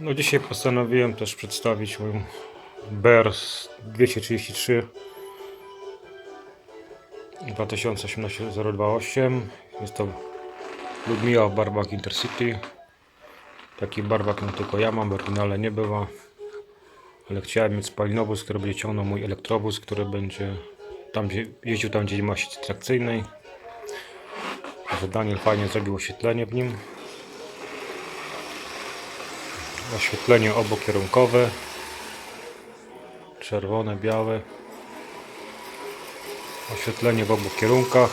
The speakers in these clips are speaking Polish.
No dzisiaj postanowiłem też przedstawić moją BR 233 2018-028 Jest to Ludmilla w barwach Intercity. Taki barwak no tylko ja mam, w oryginale nie była Ale chciałem mieć spalinowóz, który będzie ciągnął mój elektrowóz, który będzie tam, gdzie, jeździł tam, gdzie nie ma sieci trakcyjnej. Daniel fajnie zrobił oświetlenie w nim oświetlenie obokierunkowe. Czerwone, białe. Oświetlenie w obu kierunkach.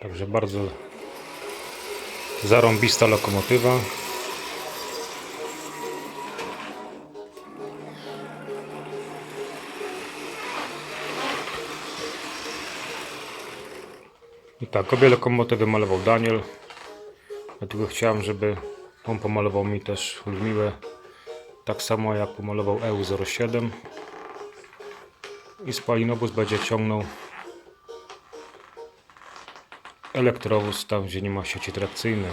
Także bardzo zarąbista lokomotywa I tak, obie lokomotywy malował Daniel. Dlatego chciałem, żeby on pomalował mi też Ludmiłę. Tak samo jak pomalował E EU07. I spalinobus będzie ciągnął elektrowóz tam, gdzie nie ma sieci trakcyjnej.